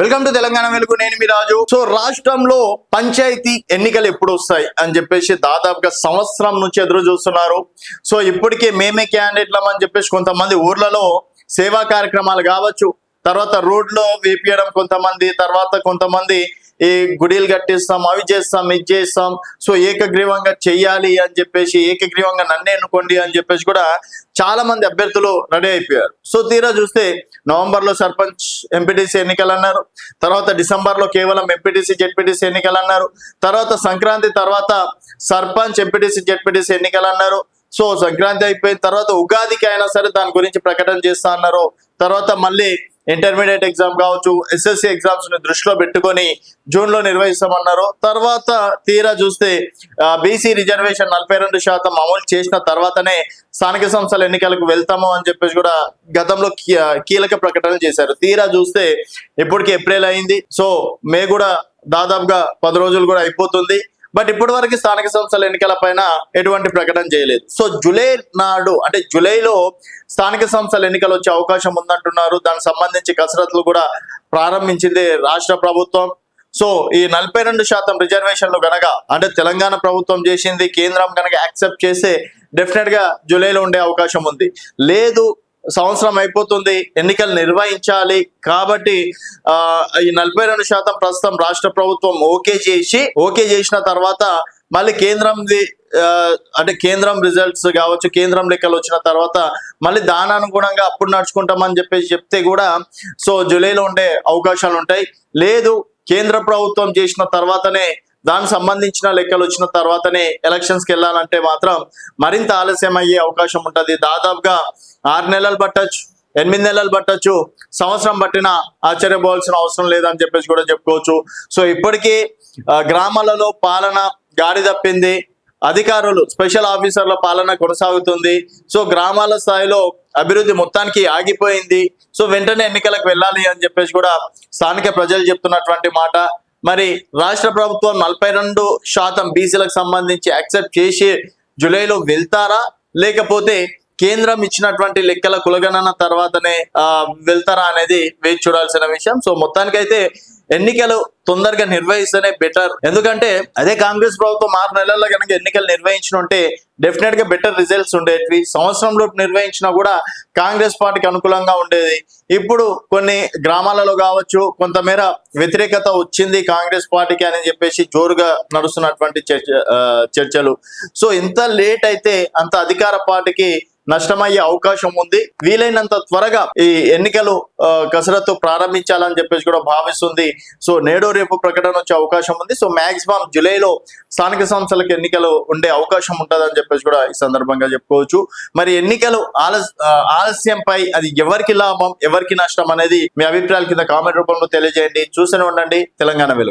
Welcome to Telangana వెలుగు నేను మీ రాజు. So రాష్ట్రంలో పంచాయతీ ఎన్నికలు ఎప్పుడు వస్తాయి అని చెప్పేసి దాదాపుగా సంవత్సరం నుంచి ఎదురు చూస్తున్నారు. సో ఇప్పటికే మేమే క్యాండిడేట్లం అని చెప్పేసి కొంతమంది ఊర్లలో సేవా కార్యక్రమాలు కావచ్చు తర్వాత రోడ్లో వేపియడం కొంతమంది తర్వాత కొంతమంది ఈ గుడిలు కట్టిస్తాం అవి చేస్తాం ఇది చేస్తాం. సో ఏకగ్రీవంగా చెయ్యాలి అని చెప్పేసి ఏకగ్రీవంగా నన్నే ఎన్నుకోండి అని చెప్పేసి కూడా చాలా మంది అభ్యర్థులు రెడీ అయిపోయారు. సో తీరా చూస్తే నవంబర్లో సర్పంచ్ ఎంపీటీసీ ఎన్నికలు అన్నారు తర్వాత డిసెంబర్లో కేవలం ఎంపీటీసీ జెడ్పీటీసీ ఎన్నికలు అన్నారు తర్వాత సంక్రాంతి తర్వాత సర్పంచ్ ఎంపీటీసీ జెడ్పీటీసీ ఎన్నికలు అన్నారు సో సంక్రాంతి అయిపోయిన తర్వాత ఉగాదికి అయినా సరే దాని గురించి ప్రకటన చేస్తా అన్నారు. తర్వాత మళ్ళీ ఇంటర్మీడియట్ ఎగ్జామ్ కావచ్చు ఎస్ఎస్సి ఎగ్జామ్స్ని దృష్టిలో పెట్టుకొని జూన్లో నిర్వహిస్తామన్నారు. తర్వాత తీరా చూస్తే బీసీ రిజర్వేషన్ నలభై రెండు శాతం అమలు చేసిన తర్వాతనే స్థానిక సంస్థల ఎన్నికలకు వెళ్తాము అని చెప్పేసి కూడా గతంలో కీ- కీలక ప్రకటనలు చేశారు. తీరా చూస్తే ఇప్పటికి ఏప్రిల్ అయింది. సో మే కూడా దాదాపుగా పది రోజులు కూడా అయిపోతుంది. బట్ ఇప్పటి వరకు స్థానిక సంస్థల ఎన్నికల పైన ఎటువంటి ప్రకటన చేయలేదు. సో జూలై నాడు అంటే జూలైలో స్థానిక సంస్థల ఎన్నికలు వచ్చే అవకాశం ఉందంటున్నారు. దానికి సంబంధించి కసరత్తులు కూడా ప్రారంభించింది రాష్ట్ర ప్రభుత్వం. సో ఈ నలభై రెండు శాతం రిజర్వేషన్లు గనక అంటే తెలంగాణ ప్రభుత్వం చేసింది కేంద్రం గనక యాక్సెప్ట్ చేస్తే డెఫినెట్గా జూలైలో ఉండే అవకాశం ఉంది. లేదు సంవత్సరం అయిపోతుంది ఎన్నికలు నిర్వహించాలి. కాబట్టి ఆ ఈ నలభై రెండు శాతం ప్రస్తుతం రాష్ట్ర ప్రభుత్వం ఓకే చేసి ఓకే చేసిన తర్వాత మళ్ళీ కేంద్రంది అంటే కేంద్రం రిజల్ట్స్ కావచ్చు కేంద్రం లెక్కలు వచ్చిన తర్వాత మళ్ళీ దాని అనుగుణంగా అప్పుడు నడుచుకుంటామని చెప్పేసి చెప్తే కూడా సో జూలైలో ఉండే అవకాశాలు ఉంటాయి. లేదు కేంద్ర ప్రభుత్వం చేసిన తర్వాతనే దానికి సంబంధించిన లెక్కలు వచ్చిన తర్వాతనే ఎలక్షన్స్కి వెళ్ళాలంటే మాత్రం మరింత ఆలస్యం అయ్యే అవకాశం ఉంటుంది. దాదాపుగా ఆరు నెలలు పట్టచ్చు ఎనిమిది నెలలు పట్టచ్చు సంవత్సరం పట్టినా ఆశ్చర్యపోవాల్సిన అవసరం లేదని చెప్పేసి కూడా చెప్పుకోవచ్చు. సో ఇప్పటికీ గ్రామాలలో పాలన గాడి తప్పింది. అధికారులు స్పెషల్ ఆఫీసర్ల పాలన కొనసాగుతుంది. సో గ్రామాల స్థాయిలో అభివృద్ధి మొత్తానికి ఆగిపోయింది. సో వెంటనే ఎన్నికలకు వెళ్ళాలి అని చెప్పేసి కూడా స్థానిక ప్రజలు చెప్తున్నటువంటి మాట. మరి రాష్ట్ర ప్రభుత్వం నలభై రెండు శాతం బీసీలకు సంబంధించి యాక్సెప్ట్ చేసి జూలైలో వెళ్తారా? లేకపోతే కేంద్రం ఇచ్చినటువంటి లెక్కల కులగణన తర్వాతనే ఆ, వెళ్తారా అనేది వేచి చూడాల్సిన విషయం. సో మొత్తానికైతే ఎన్నికలు తొందరగా నిర్వహిస్తేనే బెటర్ ఎందుకంటే అదే కాంగ్రెస్ ప్రభుత్వం ఆరు నెలల్లో కనుక ఎన్నికలు నిర్వహించిన ఉంటే డెఫినెట్గా బెటర్ రిజల్ట్స్ ఉండేటివి. సంవత్సరంలో నిర్వహించినా కూడా కాంగ్రెస్ పార్టీకి అనుకూలంగా ఉండేది. ఇప్పుడు కొన్ని గ్రామాలలో కావచ్చు కొంతమేర వ్యతిరేకత వచ్చింది కాంగ్రెస్ పార్టీకి అని చెప్పేసి జోరుగా నడుస్తున్నటువంటి చర్చ చర్చలు. సో ఎంత లేట్ అయితే అంత అధికార పార్టీకి నష్టమయ్యే అవకాశం ఉంది. వీలైనంత త్వరగా ఈ ఎన్నికలు కసరత్తు ప్రారంభించాలని చెప్పేసి కూడా భావిస్తుంది. సో నేడు రేపు ప్రకటన వచ్చే అవకాశం ఉంది. సో మాక్సిమం జూలైలో స్థానిక సంస్థలకు ఎన్నికలు ఉండే అవకాశం ఉంటుందని చెప్పేసి కూడా ఈ సందర్భంగా చెప్పుకోవచ్చు. మరి ఎన్నికలు ఆలస్ ఆ, ఆలస్యంపై అది ఎవరికి లాభం ఎవరికి నష్టం అనేది మీ అభిప్రాయాల కింద కామెంట్ రూపంలో తెలియజేయండి. చూస్తూనే ఉండండి. తెలంగాణ వెలుగు.